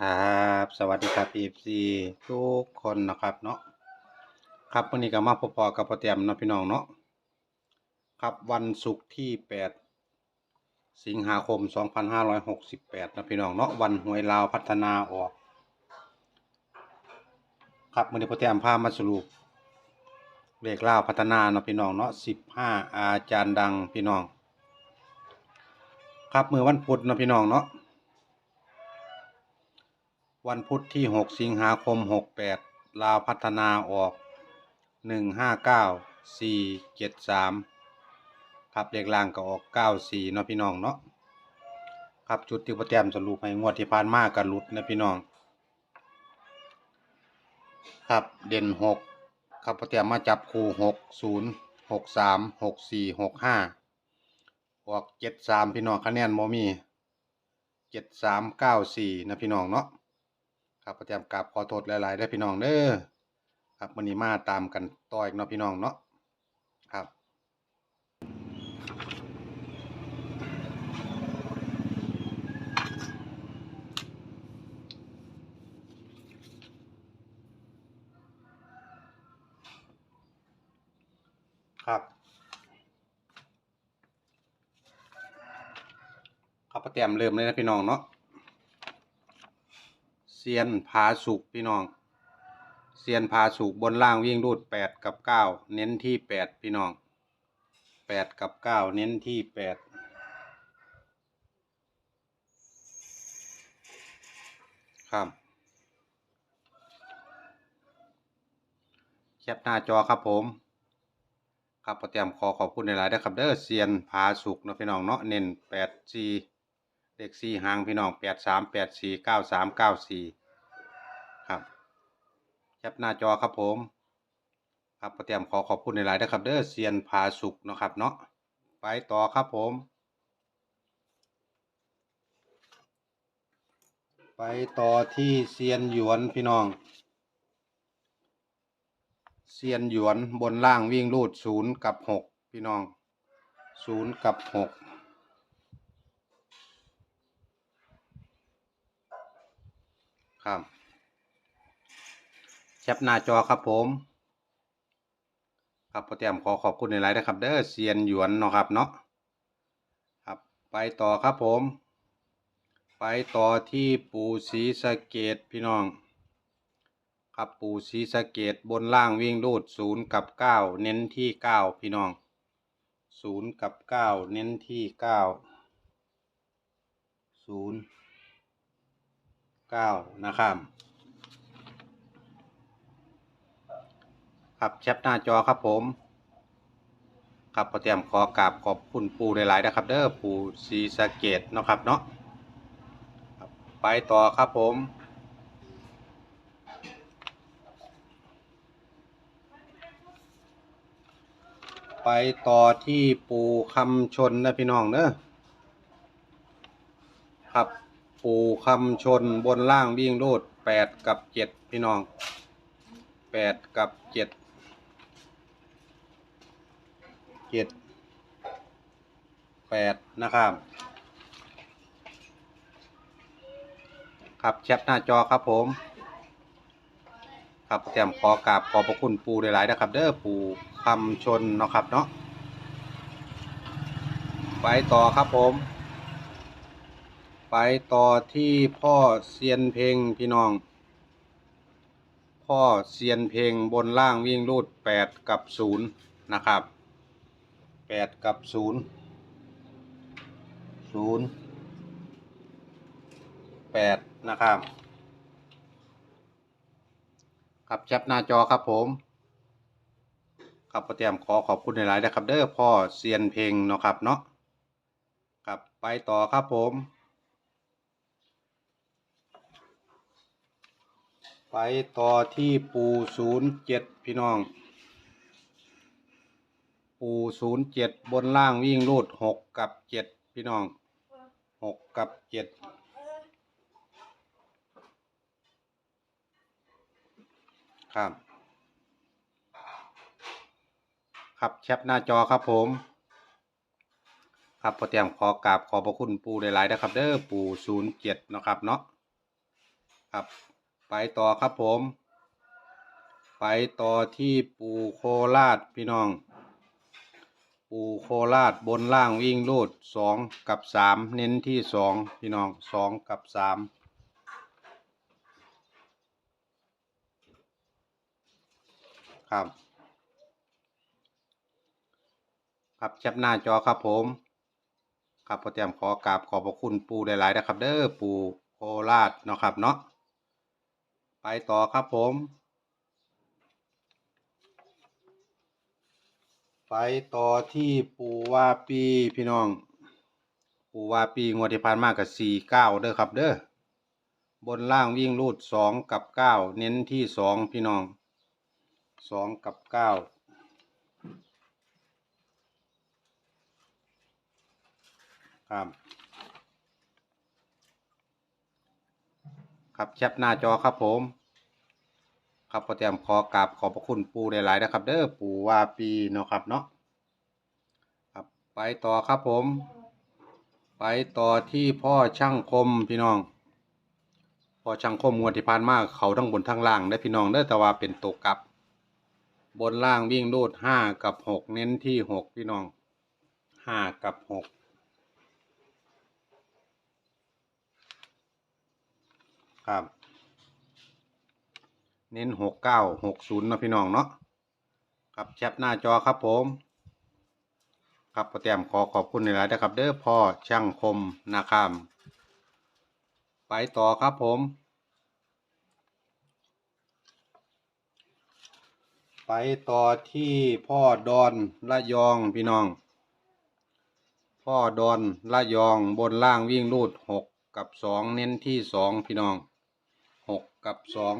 ครับ สวัสดีครับ FC ทุกคนนะครับเนาะครับวันนี้ก็มาพบๆกับพ่อเตรียมเนาะพี่น้องเนาะครับวันศุกร์ที่ 8 สิงหาคม 2568นะพี่น้องเนาะวันหวยลาวพัฒนาออก ครับวันนี้พ่อเตรียมพามาสรุปเลขลาวพัฒนาเนาะพี่น้องเนาะ15 อาจารย์ดังพี่น้อง ครับมือวันพุธเนาะพี่น้องเนาะ วันพุธที่ 6 สิงหาคม 68 ลาวพัฒนาออก 159 473 ครับเลขล่างก็ออก 94 เนาะพี่น้องเนาะครับจุดที่ปรแกรมสรุปให้งวดที่ผ่านมากันหลุดนะพี่น้อง ครับเด่น 6 ครับปรแกรมมาจับคู่ 6 0 6 3 6 4 6 5 ออก 73 พี่น้องคะแนนบ่มี 7394 นะพี่น้องเนาะ ครับประจำกราบขอโทษหลายๆได้พี่น้องเด้อครับวันนี้มาตามกันต่ออีกเนาะพี่น้องเนาะครับครับครับประเตียมเริ่มเลยนะพี่น้องเนาะ เซียนพาสุกพี่น้อง เซียนพาสุกบนล่างวิ่งรูดแปดกับเก้าเน้นที่แปดพี่น้องแปดกับเก้าเน้นที่แปดครับแคปหน้าจอครับผมครับประเตรียมขอขอบคุณในหลายๆนะครับเด้อเซียนพาสุกนะพี่น้องเนาะเน้นแปดจี เลขสี่หางพี่น้องแปดสามแปดสี่เก้าสามเก้าสี่ครับแคปหน้าจอครับผม ครับประเตรียมขอขอบคุณในหลายนะครับเด้อเซียนพาสุกนะครับเนาะไปต่อครับผม ไปต่อที่เซียนหยวนพี่น้องเซียนหยวนบนล่างวิ่งรูดศูนย์กับหกพี่น้องศูนย์กับหก ครับแคปหน้าจอครับผม ครับโปรแกรมขอขอบคุณในไลน์นะครับ เด้อเซียนหยวนเนาะครับเนาะครับไปต่อครับผม ไปต่อที่ปูสีสะเกตพี่น้อง ครับปูสีสะเกตบนล่างวิ่งรูดศูนย์กับเก้าเน้นที่เก้าพี่น้องศูนย์กับเก้าเน้นที่เก้าศูนย์ เก้านะครับครับแคปหน้าจอครับผมครับพอเตรียมขอกราบขอบคุณปูหลายๆนะครับ เด้อปูสีสะเกตเนาะครับเนาะไปต่อครับผมไปต่อที่ปูคำชนนะพี่น้องเนอะครับ ปูคำชนบนล่างวิ่งรูดแปดกับเจ็ดพี่น้องแปดกับเจ็ดเจ็ดแปดนะครับ ครับแชปหน้าจอครับผม ครับแจมขอกราบขอบพระคุณปูหลายๆนะครับ เด้อปูคำชนเนาะครับเนาะไปต่อครับผม ไปต่อที่พ่อเซียนเพลงพี่น้อง พ่อเซียนเพลงบนล่างวิ่งรูดแปดกับศูนย์นะครับแปดกับศูนย์ศูนย์แปดนะครับครับแชปหน้าจอครับผมครับประเตรียมขอขอบคุณในไลน์นะครับ เด้อพ่อเซียนเพลงเนาะครับเนาะครับไปต่อครับผม ไปต่อที่ปูศูนย์เจ็ดพี่น้อง ปูศูนย์เจ็ดบนล่างวิ่งรูดหกกับเจ็ดพี่น้องหกกับเจ็ดครับ ครับแคปหน้าจอครับผม ครับพอเตรียมขอกราบขอบพระคุณปูหลายๆนะครับ เด้อปูศูนย์เจ็ดนาะครับเนาะครับ ไปต่อครับผม ไปต่อที่ปูโคราชพี่น้อง ปูโคราชบนล่างวิ่งรูดสองกับสามเน้นที่สองพี่น้องสองกับสามครับ ครับแคปหน้าจอครับผมครับพอเตรียมขอกราบขอบพระคุณปูหลายๆนะครับ เด้อปูโคราชเนาะครับเนาะ ไปต่อครับผม ไปต่อที่ปูวาปีพี่น้อง ปูวาปีงวดที่ผ่านมากับสี่เก้าเด้อครับเด้อบนล่างวิ่งรูดสองกับเก้าเน้นที่สองพี่น้องสองกับเก้าครับ ครับแคปหน้าจอครับผม ครับพอเตรียมขอกราบขอบพระคุณปูหลายๆนะครับ เด้อปูว่าปีเนาะครับเนาะครับไปต่อครับผม ไปต่อที่พ่อช่างคมพี่น้องพ่อช่างคมงวดที่ผ่านมาเขาทั้งบนทั้งล่างได้พี่น้องเด้อแต่ว่าเป็นตกกับบนล่างวิ่งรูดห้ากับหกเน้นที่หกพี่น้องห้ากับหก ครับ เน้นหกเก้าหกศูนย์นะพี่น้องเนาะครับแชปหน้าจอครับผม ครับพอเตรียมขอขอบคุณในหลายนะครับ เด้อพ่อช่างคมนะครับไปต่อครับผม ไปต่อที่พ่อดอนละยองพี่น้อง พ่อดอนละยองบนล่างวิ่งรูดหกกับสองเน้นที่สองพี่น้อง กับสอง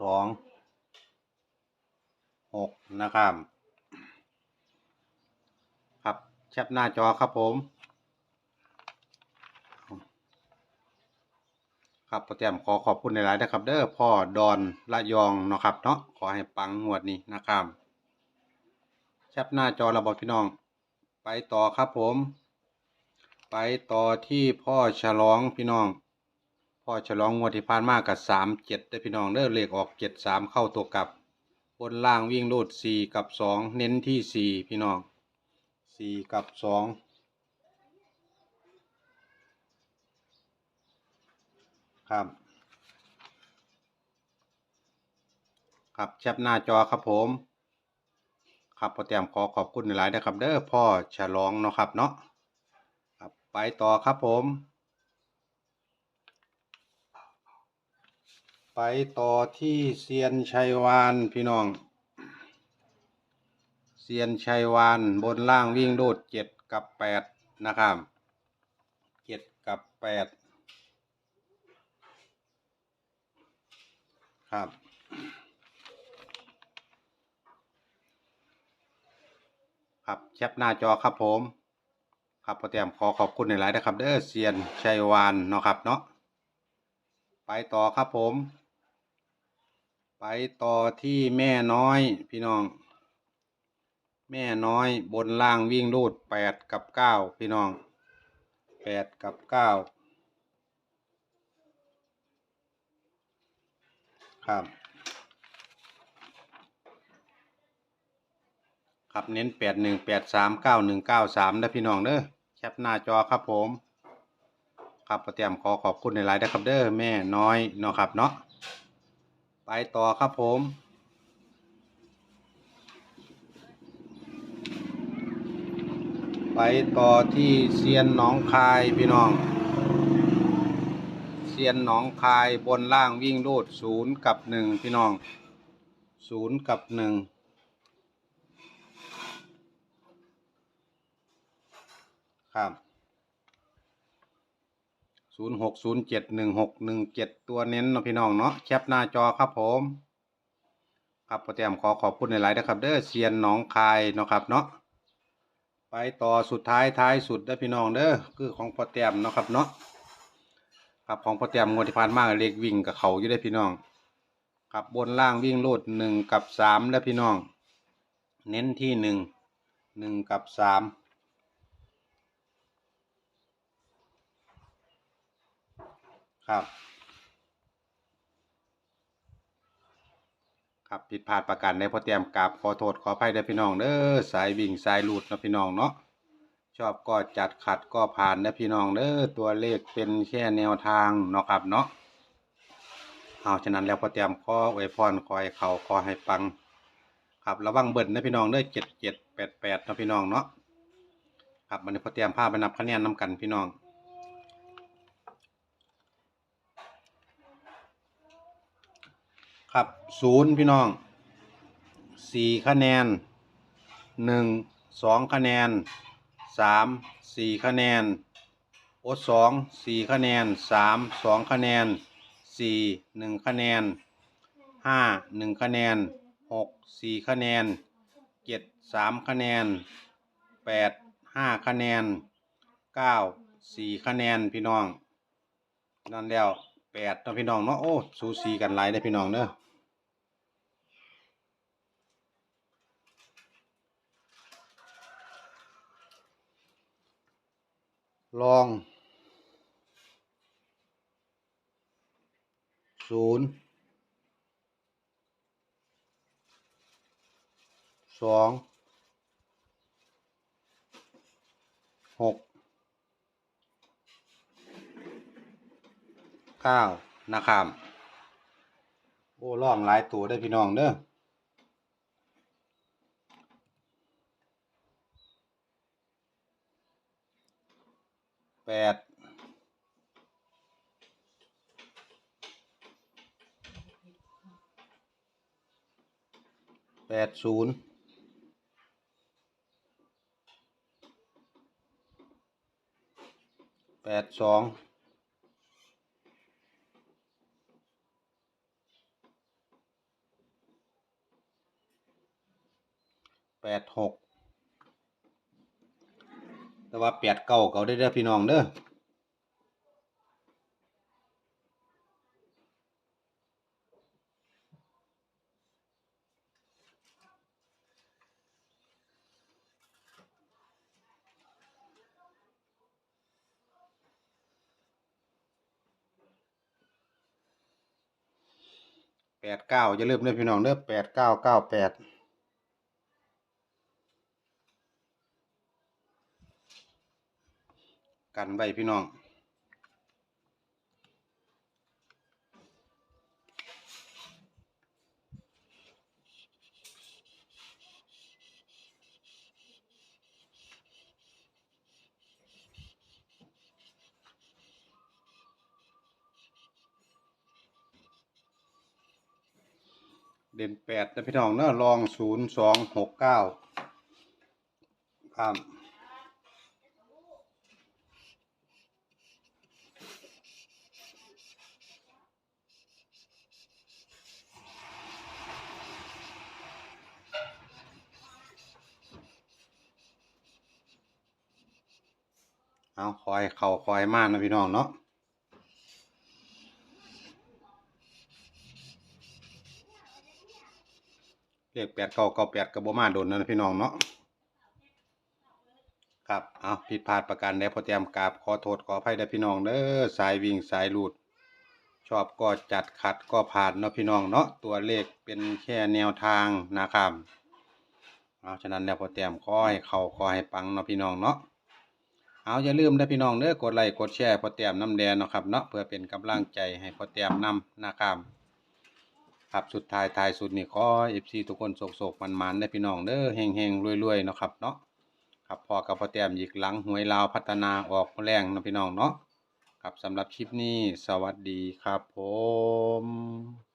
สองหกนะครับ ครับแคปหน้าจอครับผม ครับพอเตรียมขอขอบคุณในหลายๆนะครับ เด้อพ่อดอนละยองเนาะครับเนาะขอให้ปังงวดนี้นะครับแคปหน้าจอระบบพี่น้อง ไปต่อครับผม ไปต่อที่พ่อฉลองพี่น้อง พ่อฉลองงวดที่ผ่านมากับสามเจ็ดได้พี่น้องเด้อเลขออกเจ็ดสามเข้าตัวกลับบนล่างวิ่งรูดสี่กับสองเน้นที่สี่พี่น้องสี่กับสองครับ ครับแชปหน้าจอครับผม ครับพอเตรียมขอขอบคุณหลายนะครับ เด้อพ่อฉลองเนาะครับเนาะครับไปต่อครับผม ไปต่อที่เซียนชัยวานพี่น้อง เซียนชัยวานบนล่างวิ่งโดดเจ็ดกับแปดนะครับเจ็ดกับแปดครับครับแคปหน้าจอครับผม ครับพอเตรียมขอขอบคุณในหลายนะครับเด้อเซียนชัยวานเนาะครับเนาะไปต่อครับผม ไปต่อที่แม่น้อยพี่น้อง แม่น้อยบนล่างวิ่งรูดแปดกับเก้าพี่น้องแปดกับเก้าครับ ครับเน้นแปดหนึ่งแปดสามเก้าหนึ่งเก้าสามนะพี่น้องเด้อแคปหน้าจอครับผม ครับประเตรียมขอขอบคุณในไลน์นะครับเด้อแม่น้อยเนาะครับเนาะ ไปต่อครับผม ไปต่อที่เซียนหนองคายพี่น้อง เซียนหนองคายบนล่างวิ่งรูดศูนย์กับหนึ่งพี่น้องศูนย์กับหนึ่งครับ ศูนย์หกศูนย์เจ็ดหนึ่งหกหนึ่งเจ็ดตัวเน้นเนาะพี่น้องเนาะแคปหน้าจอครับผม ครับประเตรียมขอขอบคุณในไลน์นะครับ เด้อเซียนหนองคายเนาะครับเนาะไปต่อสุดท้ายท้ายสุดเด้อพี่น้องเด้อคือของพ่อแต้มเนาะครับเนาะครับของพ่อแต้มงวดที่ผ่านมาเลขวิ่งกับเขาอยู่ได้พี่น้องครับบนล่างวิ่งรูดหนึ่งกับสามเด้อพี่น้อง เน้นที่หนึ่งหนึ่งกับสาม ครับ ครับผิดพลาดประการใดพอเตรียมกราบขอโทษขออภัยเด้พี่น้องเด้อสายวิ่งสายหลุดนะพี่น้องเนาะชอบก็จัดขัดก็ผ่านเด้พี่น้องเด้อตัวเลขเป็นแค่แนวทางเนาะครับเนาะเอาฉะนั้นแล้วพอเตรียมขออวยพรขอให้เขาขอให้ปัง ครับระวังเบิ่นะพี่น้องเด้อเจ็ดเจ็ดแปดแปดนะพี่น้องเนาะครับวันนี้พอเตรียมพาไปนับคะแนนน้กันพี่น้อง ครับศูนย์พี่น้องสี่คะแนนหนึ่งสองคะแนนสามสี่คะแนนโอสองสี่คะแนนสามสองคะแนนสี่หนึ่งคะแนนห้าหนึ่งคะแนนหกสี่คะแนนเจ็ดสามคะแนนแปดห้าคะแนนเก้าสี่คะแนนพี่น้องนั่นแล้วแปดนะพี่น้องเนาะโอ้สูสีกันหลายได้พี่น้องเนอะ ลองศูนย์สองหกเก้านะครับ โอ้ล่องหลายตัวได้พี่น้องเด้อ แปดแปดศูนย์แปดสองแปดหก แต่ว่าแปดเก้าเก่าได้เด้อพี่น้องเด้อแปดเก้าอย่าลืมเด้อพี่น้องเด้อแปดเก้าเก้าแปด กันไว้พี่น้อง เด่นแปดนะพี่น้องเนอะลองศูนย์สองหกเก้าครับ เอาคอยเข่าคอยมากนะพี่น้องเนาะเรียกแปดเก้าเก้าแปดกับโบมาโดนนะพี่น้องเนาะครับเอาผิดพลาดประการใดพอเตรียมกราบขอโทษขออภัยได้พี่น้องเด้อสายวิ่งสายหลุดชอบก็จัดขัดก็ผ่านเนาะพี่น้องเนาะตัวเลขเป็นแค่แนวทางนะครับเอาฉะนั้นแล้วพอเตรียมขอให้เข้าขอให้ปังเนาะพี่น้องเนาะ เอาอย่าลืมนะพี่น้องเด้อกดไลค์กดแชร์พอเตรียมน้ำแดงเนาะครับเนาะเพื่อเป็นกำลังใจให้พอเตรียมนำนะครับครับสุดท้ายท้ายสุดนี่ขอเอฟซีทุกคนโศกๆมันๆได้พี่น้องเด้อเฮงๆรวยๆเนาะครับเนาะครับพอกับพอเตรียมอีกหลังหวยลาวพัฒนาออกแรงนะพี่น้องเนาะครับสำหรับคลิปนี้สวัสดีครับผม